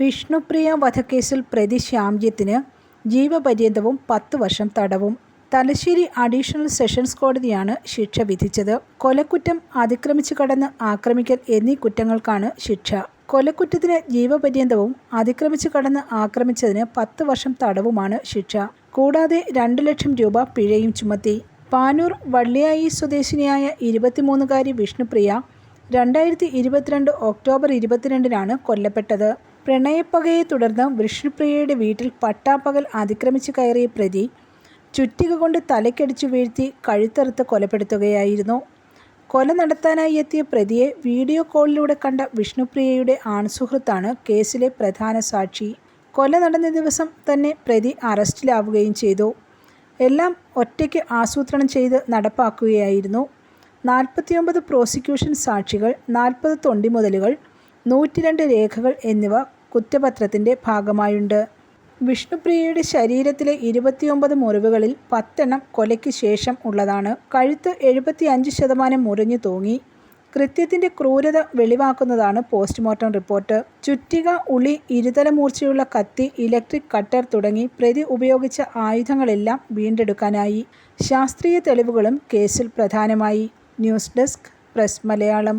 വിഷ്ണുപ്രിയ വധക്കേസിൽ പ്രതി ശ്യാംജിത്തിന് ജീവപര്യന്തവും പത്ത് വർഷം തടവും. തലശ്ശേരി അഡീഷണൽ സെഷൻസ് കോടതിയാണ് ശിക്ഷ വിധിച്ചത്. കൊലക്കുറ്റം അതിക്രമിച്ചു കടന്ന് ആക്രമിക്കൽ എന്നീ കുറ്റങ്ങൾക്കാണ് ശിക്ഷ. കൊലക്കുറ്റത്തിന് ജീവപര്യന്തവും അതിക്രമിച്ചു കടന്ന് ആക്രമിച്ചതിന് പത്ത് വർഷം തടവുമാണ് ശിക്ഷ. കൂടാതെ രണ്ട് ലക്ഷം രൂപ പിഴയും ചുമത്തി. പാനൂർ വള്ളിയായി സ്വദേശിനിയായ ഇരുപത്തിമൂന്നുകാരി വിഷ്ണുപ്രിയ രണ്ടായിരത്തി ഇരുപത്തിരണ്ട് ഒക്ടോബർ ഇരുപത്തിരണ്ടിനാണ് കൊല്ലപ്പെട്ടത്. പ്രണയപ്പകയെ തുടർന്ന് വിഷ്ണുപ്രിയയുടെ വീട്ടിൽ പട്ടാപ്പകൽ അതിക്രമിച്ചു കയറിയ പ്രതി ചുറ്റിക കൊണ്ട് തലക്കടിച്ചു വീഴ്ത്തി കഴുത്തറുത്ത് കൊലപ്പെടുത്തുകയായിരുന്നു. കൊല നടത്താനായി എത്തിയ പ്രതിയെ വീഡിയോ കോളിലൂടെ കണ്ട വിഷ്ണുപ്രിയയുടെ ആൺസുഹൃത്താണ് കേസിലെ പ്രധാന സാക്ഷി. കൊല നടന്ന ദിവസം തന്നെ പ്രതി അറസ്റ്റിലാവുകയും ചെയ്തു. എല്ലാം ഒറ്റയ്ക്ക് ആസൂത്രണം ചെയ്ത് നടപ്പാക്കുകയായിരുന്നു. നാൽപ്പത്തിയൊമ്പത് പ്രോസിക്യൂഷൻ സാക്ഷികൾ നാൽപ്പത് തൊണ്ടിമുതലുകൾ നൂറ്റിരണ്ട് രേഖകൾ എന്നിവ കുറ്റപത്രത്തിന്റെ ഭാഗമായുണ്ട്. വിഷ്ണുപ്രിയയുടെ ശരീരത്തിലെ ഇരുപത്തിയൊമ്പത് മുറിവുകളിൽ പത്തെണ്ണം കൊലയ്ക്ക് ശേഷം ഉള്ളതാണ്. കഴുത്ത് എഴുപത്തിയഞ്ച് ശതമാനം മുറിഞ്ഞു തൂങ്ങി. കൃത്യത്തിന്റെ ക്രൂരത വെളിവാക്കുന്നതാണ് പോസ്റ്റ്മോർട്ടം റിപ്പോർട്ട്. ചുറ്റിക ഉളി ഇരുതല മൂർച്ചയുള്ള കത്തി ഇലക്ട്രിക് കട്ടർ തുടങ്ങി പ്രതി ഉപയോഗിച്ച ആയുധങ്ങളെല്ലാം വീണ്ടെടുക്കാനായി. ശാസ്ത്രീയ തെളിവുകളും കേസിൽ പ്രധാനമായി. News desk press Malayalam.